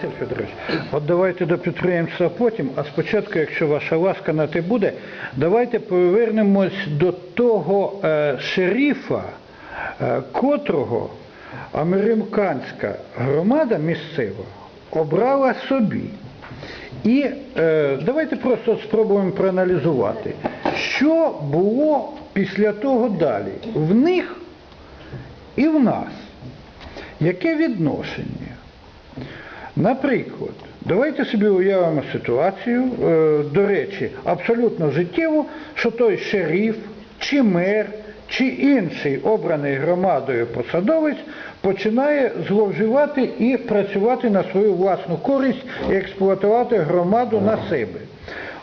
Василь Федорович, от давайте до підприємства потім, а спочатку, якщо ваша ласка на те буде, давайте повернемось до того е, шерифа, е, котрого американська громада місцева обрала собі. І е, давайте просто спробуємо проаналізувати, що було після того далі в них і в нас. Яке відношення? Наприклад, давайте собі уявимо ситуацію, е, до речі, абсолютно життєву, що той шериф, чи мер, чи інший обраний громадою посадовець починає зловживати і працювати на свою власну користь і експлуатувати громаду на себе.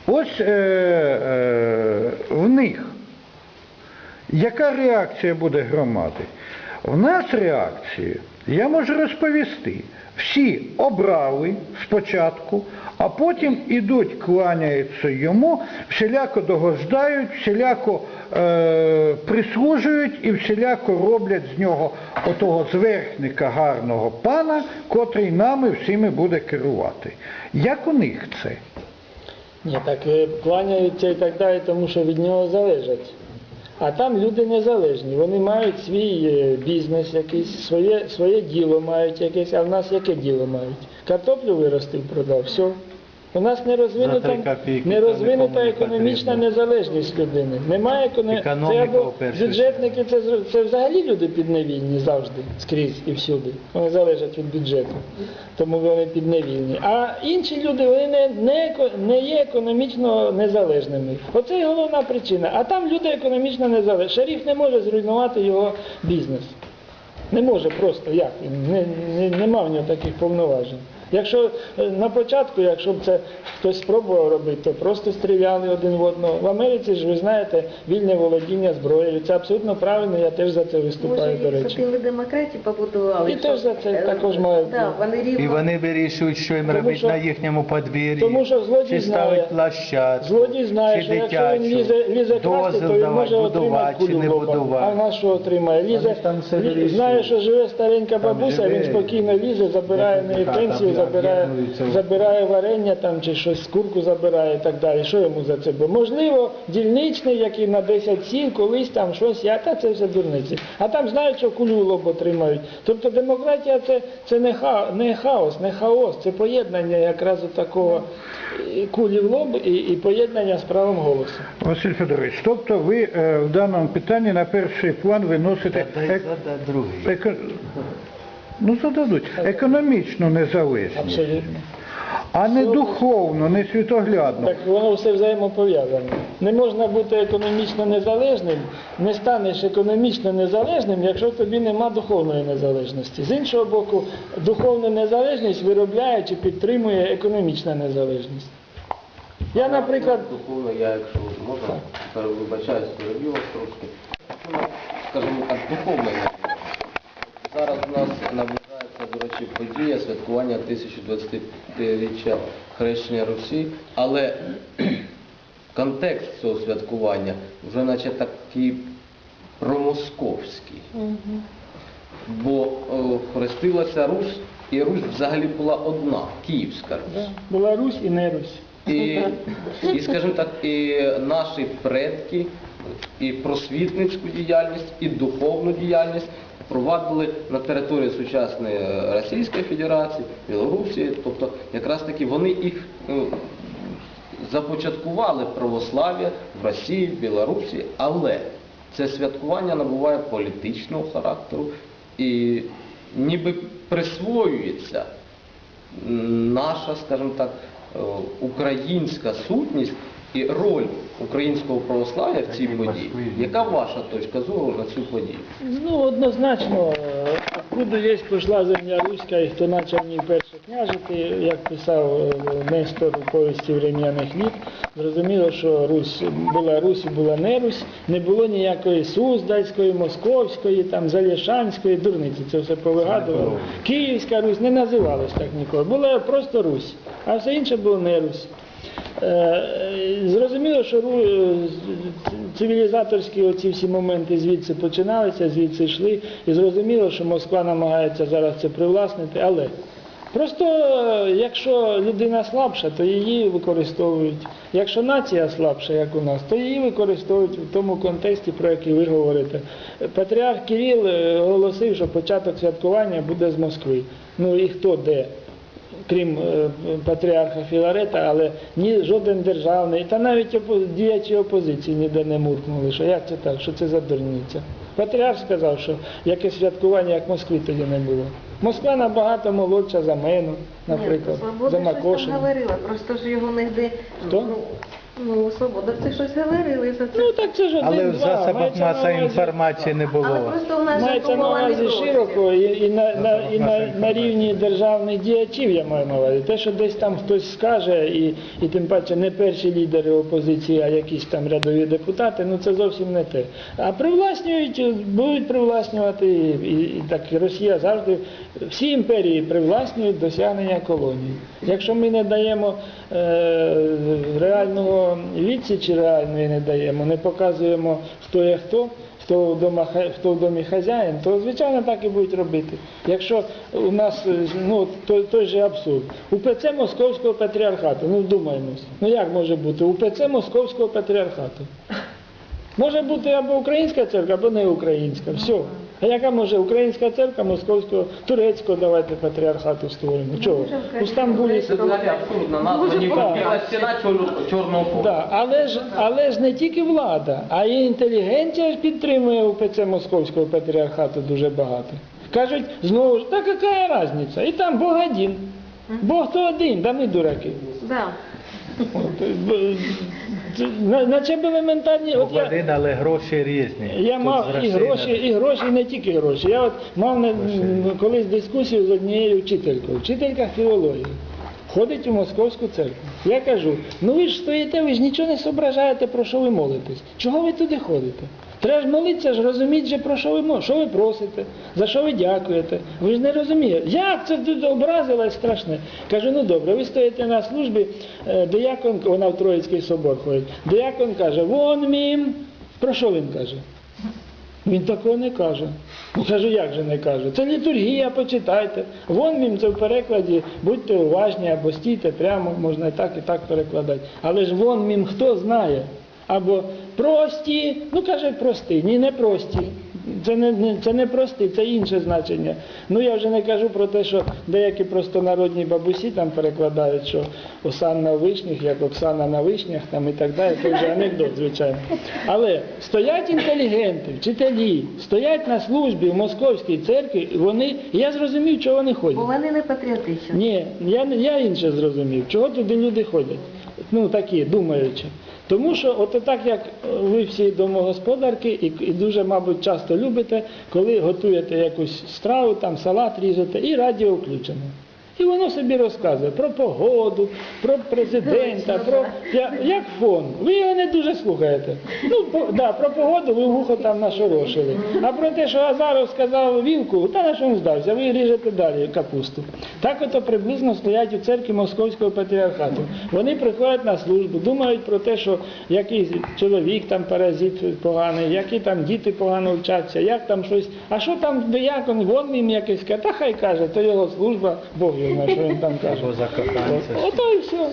Ось е, е, в них яка реакція буде громади? В нас реакція, я можу розповісти, всі обрали спочатку, а потім ідуть, кланяються йому, всіляко догождають, всіляко е, прислужують і всіляко роблять з нього отого зверхника гарного пана, котрий нами всіми буде керувати. Як у них це? Ні, так е, кланяються і так далі, тому що від нього залежать. А там люди незалежні, вони мають свій е, бізнес якийсь, своє, своє діло мають якесь, а в нас яке діло мають? Картоплю виростив, продав, все. У нас не розвинута, копійки не розвинута економічна незалежність людини. Немає економ- Економіка, це або бюджетники, це, це взагалі люди підневільні завжди, скрізь і всюди. Вони залежать від бюджету, тому вони підневільні. А інші люди вони не, не, не є економічно незалежними. Оце і головна причина. А там люди економічно незалежні. Шеріф не може зруйнувати його бізнес. Не може просто як не, не, нема в нього таких повноважень. Якщо е, на початку, якщо б це хтось спробував робити, то просто стріляли один в одного. В Америці ж ви знаєте вільне володіння зброєю. Це абсолютно правильно, я теж за це виступаю, Може, до речі. хотіли демократії побудували. І теж за це також мають Так, вони рівно. І вони вирішують, що їм робити що- на їхньому подвір'ї, тому що злодій чи знає- ставить площадку, Злодій знає, чи що якщо він лізе, лізе красти, то він може отримати будувати чи кулю не будувати. А в що отримає? Лізе, там все лі- знає, що живе старенька бабуся, живе, він спокійно лізе, забирає неї пенсію, забирає, забирає варення там чи щось, курку забирає і так далі. Що йому за це буде? Можливо, дільничний, який на 10 сіл, колись там щось, я, та це все дурниці. А там знають, що кулю лоб отримають. Тобто демократія це, це не, ха, не хаос, не хаос, це поєднання якраз такого і кулі в лоб і, і поєднання з правом голосу. Василь Федорович, тобто ви е, в даному питанні на перший план виносите ек- еко- ну, зададуть, економічну незалежність, Абсолютно. а не духовну, не світоглядну. Так воно все взаємопов'язане. Не можна бути економічно незалежним, не станеш економічно незалежним, якщо тобі нема духовної незалежності. З іншого боку, духовну незалежність виробляє чи підтримує економічна незалежність. Я, наприклад, Духовно, я, якщо можна, вибачаюсь, переб'ю вас трошки. Ну, Скажімо так, духовно я. Зараз у нас наближається, до речі, святкування 1025-річчя хрещення Русі, але контекст цього святкування вже наче такий промосковський. Бо е, хрестилася Русь, і Русь взагалі була одна, Київська Русь. була Русь і не Русь. І, і скажімо так, і наші предки і просвітницьку діяльність, і духовну діяльність провадили на території сучасної Російської Федерації, Білорусі. Тобто, якраз таки вони їх ну, започаткували православ'я в Росії, в Білорусі, але це святкування набуває політичного характеру і ніби присвоюється наша, скажімо так, е, українська сутність і роль українського православ'я в цій події. Яка ваша точка зору на цю подію? Ну, однозначно, откуда є пішла земля руська і хто почав в ній перше княжити, як писав е, Нестор у повісті врем'яних літ, зрозуміло, що Русь була Русь і була не Русь, не було ніякої Суздальської, Московської, там, Залєшанської, дурниці, це все повигадували. Київська Русь не називалась так ніколи, була просто Русь, а все інше було не Русь. Е, Зрозуміло, що е, цивілізаторські оці всі моменти звідси починалися, звідси йшли. І зрозуміло, що Москва намагається зараз це привласнити, але Просто е, якщо людина слабша, то її використовують. Якщо нація слабша, як у нас, то її використовують в тому контексті, про який ви говорите. Патріарх Кирил оголосив, що початок святкування буде з Москви. Ну і хто де? Крім е, патріарха Філарета, але ні жоден державний, та навіть опо- діячі опозиції ніде не муркнули, що як це так, що це за дурниця. Патріарх сказав, що яке святкування, як в Москві тоді не було. Москва набагато молодша за мене, наприклад, Ні, за Макошина. говорила, просто ж його нігде. Хто? Ну, Свобода, це щось говорили за це. Ну так це ж один, Але в два. засобах Мається на увазі- інформації не було. Але просто в нас же Мається на увазі широко і, і, на, на, і на, на рівні державних діячів я маю на увазі. Те, що десь там хтось скаже, і, і тим паче не перші лідери опозиції, а якісь там рядові депутати, ну це зовсім не те. А привласнюють, будуть привласнювати, і, і, і так Росія завжди, всі імперії привласнюють досягнення колонії. Якщо ми не даємо е, реального відсічі, реальної не даємо, не показуємо, хто є хто, хто вдома, хай- хто в домі хазяїн, то звичайно так і будуть робити. Якщо у нас е, ну, той, той же абсурд. УПЦ Московського патріархату, ну вдумаємось. Ну як може бути? УПЦ Московського патріархату. Може бути або українська церква, або не українська. Все. А яка може українська церква московського, турецького давайте патріархату створимо? Чого? У Стамбулі Це взагалі абсурдна назва, ніби біла стіна чор- чорного поля. Да, але ж але ж не тільки влада, а й інтелігенція ж підтримує УПЦ Московського патріархату дуже багато. Кажуть, знову ж, та яка різниця? І там Бог один. Бог то один, да ми дураки. Да. От, б- це- на- Наче б елементарні. От я, Один, але гроші різні. я Тут мав і гроші, і гроші, і не тільки гроші. Я от мав на, колись дискусію з однією вчителькою, вчителька філології. Ходить у московську церкву. Я кажу, ну ви ж стоїте, ви ж нічого не зображаєте, про що ви молитесь. Чого ви туди ходите? Треба ж молитися ж, розуміти же, про що ви молитесь, що ви просите, за що ви дякуєте. Ви ж не розумієте. Як це тут образилось страшне? Кажу, ну добре, ви стоїте на службі, е, диякон, вона в Троїцький собор ходить. Диякон каже, вон мім. Про що він каже? Він такого не каже. Кажу, як же не каже? Це літургія, почитайте. Вон він це в перекладі, будьте уважні або стійте прямо, можна і так, і так перекладати. Але ж вон мім хто знає. Або прості, ну каже прості, ні, не прості. Це не, не, це не прості, це інше значення. Ну я вже не кажу про те, що деякі простонародні бабусі там перекладають, що Осан на вишніх, як Оксана на вишнях там і так далі. Це вже анекдот, звичайно. Але стоять інтелігенти, вчителі, стоять на службі в московській церкві, вони, я зрозумів, чого вони ходять. Бо вони не патріотичні. Ні, я, я інше зрозумів. Чого туди люди ходять? Ну такі, думаючи. Тому що от так як ви всі домогосподарки і, і дуже, мабуть, часто любите, коли готуєте якусь страву, там салат ріжете, і радіо включено. І воно собі розказує про погоду, про президента, про як фон. Ви його не дуже слухаєте. Ну, по, да, про погоду ви вухо там нашорошили. А про те, що Азаров сказав вілку, та на що він здався, ви ріжете далі капусту. Так ото приблизно стоять у церкві Московського патріархату. Вони приходять на службу, думають про те, що якийсь чоловік там паразит поганий, які там діти погано вчаться, як там щось. А що там диякон, вон їм якийсь та хай каже, то його служба, Бог його знає, що він там каже. Або закоханця. Ото і все.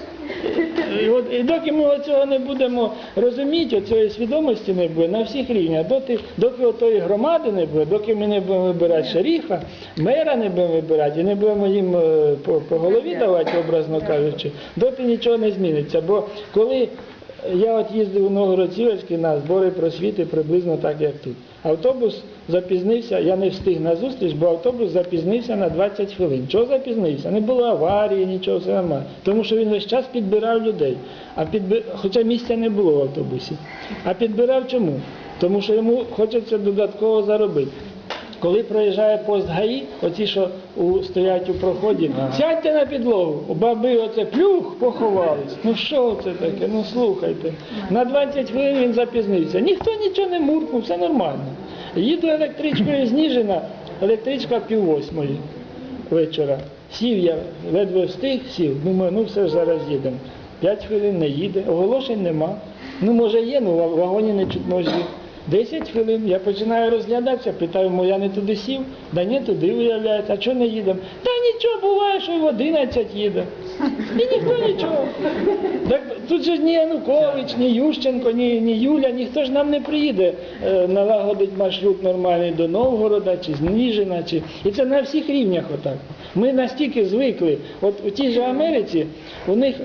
І, от, і доки ми цього не будемо розуміти, цієї свідомості не буде на всіх рівнях, доки, доки отої громади не буде, доки ми не будемо вибирати шеріфа, мера не будемо вибирати і не будемо їм е, по, по голові давати, образно кажучи, доти нічого не зміниться. Бо коли я от їздив у Новгород-Сіверський на збори просвіти приблизно так, як тут. Автобус запізнився, я не встиг на зустріч, бо автобус запізнився на 20 хвилин. Чого запізнився? Не було аварії, нічого, все нормально. Тому що він весь час підбирав людей. А підби... Хоча місця не було в автобусі. А підбирав чому? Тому що йому хочеться додатково заробити. Коли проїжджає пост ГАІ, оці, що у, стоять у проході, сядьте на підлогу, у баби оце плюх поховались. Ну що це таке? Ну слухайте. На 20 хвилин він запізнився. Ніхто нічого не муркнув, все нормально. Їду електричкою з Ніжина, електричка пів восьмої вечора. Сів я, ледве встиг, сів. Думаю, ну все ж зараз їдемо. П'ять хвилин не їде, оголошень нема. Ну може є, ну в вагоні не чутно зі. 10 хвилин, я починаю розглядатися, питаю, мо я не туди сів, да ні, туди виявляється, а чого не їдемо? Та нічого буває, що й в 11 їде. І ніхто нічого. Так тут же ні Янукович, ні Ющенко, ні, ні Юля, ніхто ж нам не приїде е, налагодить маршрут нормальний до Новгорода чи з Ніжина. Чи... І це на всіх рівнях отак. Ми настільки звикли. От у тій же Америці у них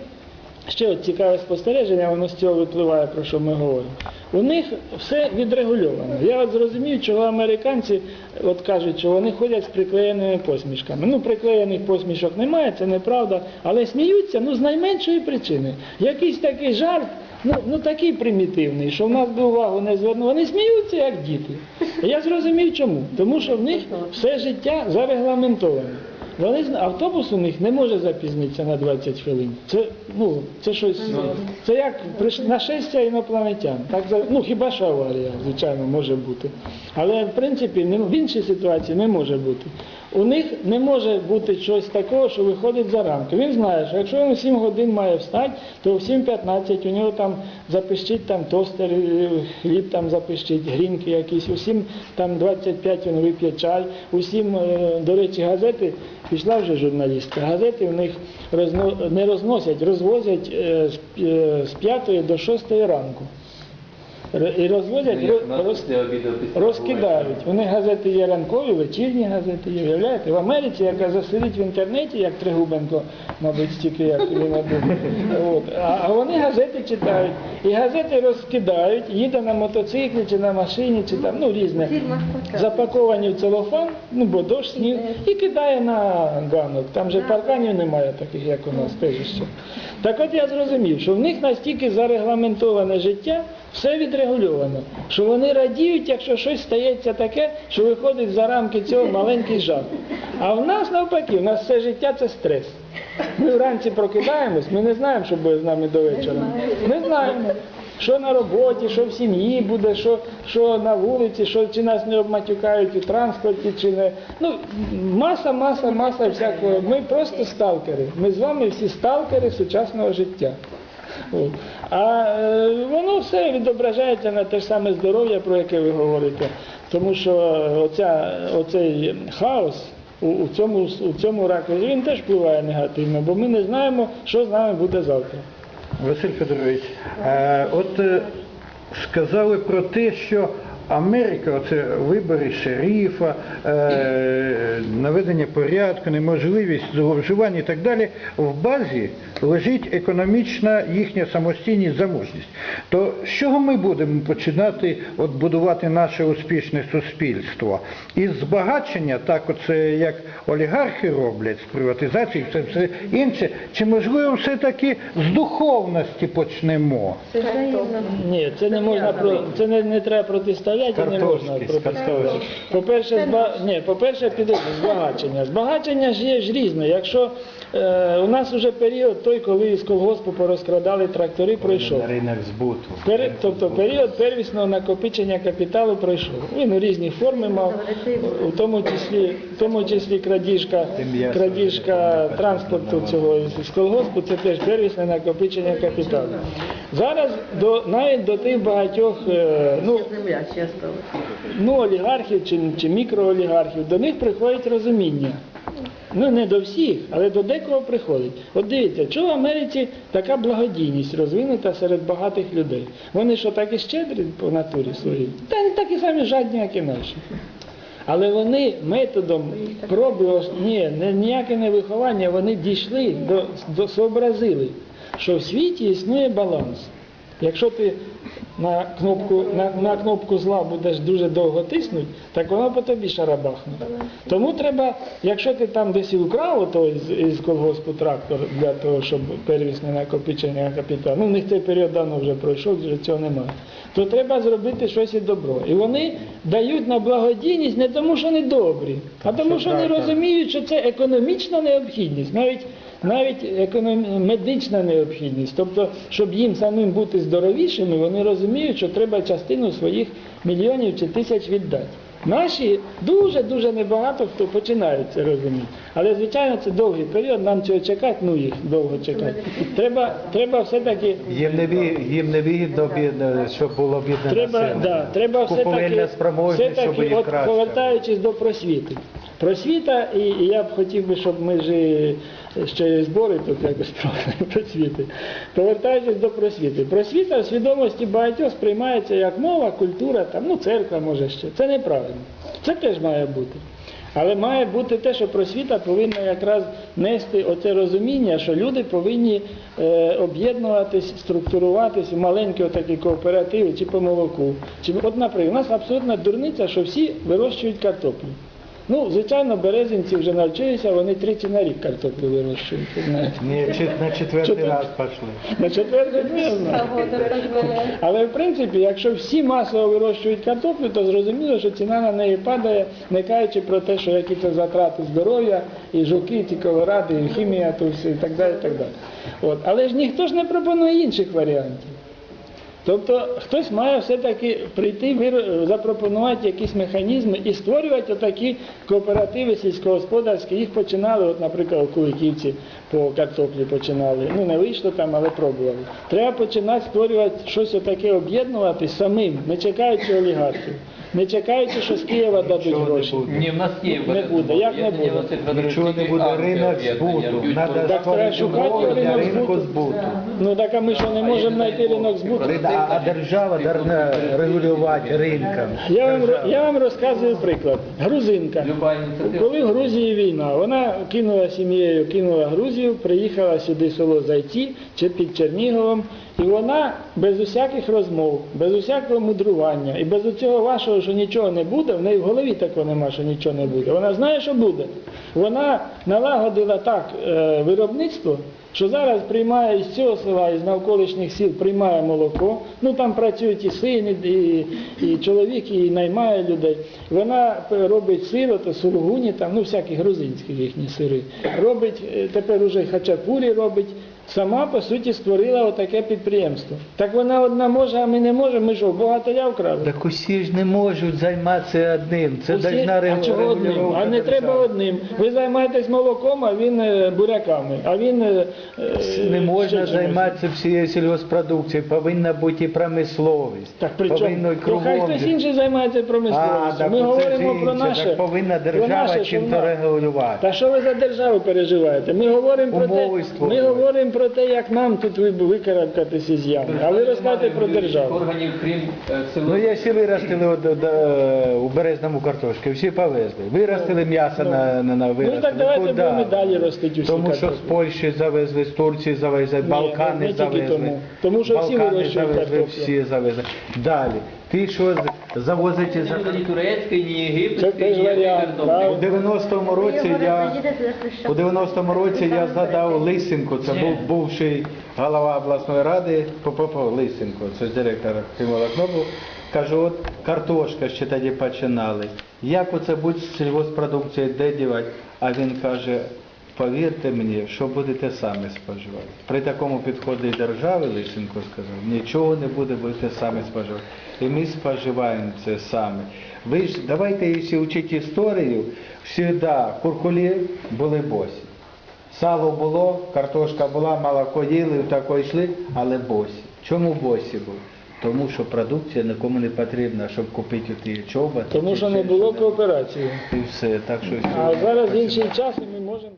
ще от цікаве спостереження, воно з цього випливає, про що ми говоримо. У них все відрегульовано. Я от зрозумів, чого американці от кажуть, що вони ходять з приклеєними посмішками. Ну, приклеєних посмішок немає, це неправда, але сміються ну, з найменшої причини. Якийсь такий жарт, ну, ну такий примітивний, що в нас би увагу не звернув. Вони сміються, як діти. Я зрозумів чому. Тому що в них все життя зарегламентоване. Вони автобус у них не може запізнитися на 20 хвилин. Це ну це щось. Це як нашестя інопланетян. Так ну хіба що аварія, звичайно, може бути. Але в принципі в іншій ситуації не може бути. У них не може бути щось такого, що виходить за рамки. Він знає, що якщо він 7 годин має встати, то в 7.15 у нього там запищить там тостер, е, хліб там запищить, грінки якісь, усім там 25 він вип'є чай, усім, е, до речі, газети, пішла вже журналістка, газети в них розно, не розносять, розвозять е, з 5 до 6 ранку. І розвозять, роз- роз- розкидають. У них газети є ранкові, вечірні газети є. Уявляєте? В Америці, яка засидить в інтернеті, як Тригубенко, мабуть, стільки як він. От. А, вони газети читають. І газети розкидають, їде на мотоциклі чи на машині, чи там, ну різне. Запаковані в целофан, ну бо дощ, сніг, і кидає на ганок. Там же парканів немає таких, як у нас теж ще. Так от я зрозумів, що в них настільки зарегламентоване життя, все відрегульовано, що вони радіють, якщо щось стається таке, що виходить за рамки цього маленький жарт. А в нас навпаки, в нас все життя це стрес. Ми вранці прокидаємось, ми не знаємо, що буде з нами до вечора. Не знаємо. Що на роботі, що в сім'ї буде, що, що на вулиці, що чи нас не обматюкають у транспорті, чи не. Ну, маса, маса, маса всякого. Ми просто сталкери. Ми з вами всі сталкери сучасного життя. А е, воно все відображається на те ж саме здоров'я, про яке ви говорите. Тому що оця, оцей хаос у, у, цьому, у цьому ракурсі він теж впливає негативно, бо ми не знаємо, що з нами буде завтра. Василь Федорович, е, от е, сказали про те, що Америка, оце вибори шерифа, е, наведення порядку, неможливість зловживання і так далі, в базі лежить економічна їхня самостійність, заможність. То з чого ми будемо починати от будувати наше успішне суспільство? Із збагачення, так оце як олігархи роблять з приватизації, це все інше, чи можливо все-таки з духовності почнемо? Це. Ні, це не можна про це не, не треба і не можна Картошки з. По-перше, зба... ні, по-перше, підожди, збагачення. Збагачення ж є ж різне. Якщо у нас вже період той, коли з колгоспу порозкрадали трактори, пройшов. Ринок збуту. Пер- тобто період первісного накопичення капіталу пройшов. Він у різні форми мав, у тому числі, в тому числі крадіжка, крадіжка транспорту цього з колгоспу, це теж первісне накопичення капіталу. Зараз до, навіть до тих багатьох, е, ну, ну, олігархів чи, чи мікроолігархів, до них приходить розуміння. Ну не до всіх, але до декого приходить. От дивіться, чого в Америці така благодійність розвинута серед багатих людей. Вони що так і щедрі по натурі своїй? Та вони такі самі жадні, як і наші. Але вони методом проби, ні, ніяке не виховання, вони дійшли до, до сообразили, що в світі існує баланс. Якщо ти на кнопку, на, на кнопку зла будеш дуже довго тиснути, так воно по тобі шарабахне. Тому треба, якщо ти там десь і украв ото із, із колгоспу трактор для того, щоб первісне накопичення капіталу, ну в них цей період давно вже пройшов, вже цього немає, то треба зробити щось і добро. І вони дають на благодійність не тому, що вони добрі, а тому, що вони розуміють, що це економічна необхідність. Навіть навіть економ... медична необхідність. Тобто, щоб їм самим бути здоровішими, вони розуміють, що треба частину своїх мільйонів чи тисяч віддати. Наші дуже-дуже небагато хто починають це розуміти. Але, звичайно, це довгий період, нам цього чекати, ну їх довго чекати. Треба, треба все-таки Їм не, їм не вигідно, щоб було бідне Треба, населення. да, треба все-таки, все-таки, от, повертаючись до просвіти. Просвіта, і, і я б хотів би, щоб ми ж ще збори тут якось просвіти. Повертаючись до просвіти. Просвіта в свідомості багатьох сприймається як мова, культура, там, ну церква може ще. Це неправильно. Це теж має бути. Але має бути те, що просвіта повинна якраз нести оце розуміння, що люди повинні е, об'єднуватись, структуруватись в маленькі отакі кооперативи чи по молоку. Чи, от, наприклад, у нас абсолютна дурниця, що всі вирощують картоплю. Ну, звичайно, березинці вже навчилися, вони тричі на рік картоплю вирощують. знаєте. Ні, чи- на четвертий раз пішли. На четвертий ну, я знаю. Але в принципі, якщо всі масово вирощують картоплю, то зрозуміло, що ціна на неї падає, не кажучи про те, що які це затрати здоров'я, і жуки, ті колоради, і хімія, то все, і так далі. І так далі. От. Але ж ніхто ж не пропонує інших варіантів. Тобто хтось має все-таки прийти, запропонувати якісь механізми і створювати отакі кооперативи сільськогосподарські. Їх починали, от, наприклад, у Куликівці по картоплі починали. Ну не вийшло там, але пробували. Треба починати створювати щось отаке, об'єднувати самим, не чекаючи олігархів, не чекаючи, що з Києва дадуть Нічого не гроші. буде. Ні, в нас є Не буде. Як не буде? Нічого не буде, ринок збуту. Надо Так треба створити шукати умови для ринок ринку збуту. збуту. Ну так а ми що не можемо знайти ринок збуту? А, а держава повинна регулювати ринком. Я вам, я вам розказую приклад. Грузинка. Коли в Грузії війна, вона кинула сім'єю, кинула Грузію, приїхала сюди в село Зайці чи під Черніговом, і вона без усяких розмов, без усякого мудрування і без цього вашого, що нічого не буде, в неї в голові такого нема, що нічого не буде. Вона знає, що буде. Вона налагодила так е, виробництво, що зараз приймає із цього села, із навколишніх сіл, приймає молоко. Ну там працюють і сини, і, і чоловік, і наймає людей. Вона робить сир, то сулугуні, там, ну всякі грузинські їхні сири. Робить е, тепер уже хачапурі робить. Сама по суті створила отаке підприємство. Так вона одна може, а ми не можемо. Ми що, богатиря вкрали? Так усі ж не можуть займатися одним. Це Усі- должна а чого одним? А не треба одним. Ви займаєтесь молоком, а він е, буряками, а він е, е, Не можна чимось. займатися всією сільгоспродукцією, повинна бути і промисловість. Так при повинно і чому? То хай кругом. хтось інший займається промисловістю. Так ми оце говоримо про інше. наше. Так повинна про держава наше, що чим-то нас. регулювати. Та що ви за державу переживаєте? Ми говоримо про те, Умови ми створювати. говоримо про те, як нам тут ви- викарабкатися з ями. А ви розказуєте про державу. Органів, крім е, Ну, якщо виростили от, от, е, у Березному картошки, всі повезли. Виростили м'ясо на, на, на Ну виростили. так давайте Куди? будемо далі ростити усі Тому що з картоплі. Польщі завезли, з Турції завезли, Балкани не тільки завезли. тому. Тому що всі Балкани вирощують завезли, картоплю. всі завезли. Далі. Ти що з- завозите за... Ні турецький, ні єгипетський, ні. У 90-му році я у 90-му році я задав Лисенко, це був бувший голова обласної ради, Попопо Лисенко, це ж директор Химолокно був. Кажу, от картошка ще тоді починали. Як оце буде з де дівати? А він каже, повірте мені, що будете самі споживати. При такому підході держави, Лисенко сказав, нічого не буде, будете самі споживати. І ми споживаємо це самі. Ви ж давайте, якщо вчити історію, завжди куркулі були босі. Сало було, картошка була, молоко їли, тако йшли, але босі. Чому босі були? Тому що продукція нікому не потрібна, щоб купити ті чоботи. Тому що не було кооперації. І все. Так що А зараз інший час і ми можемо.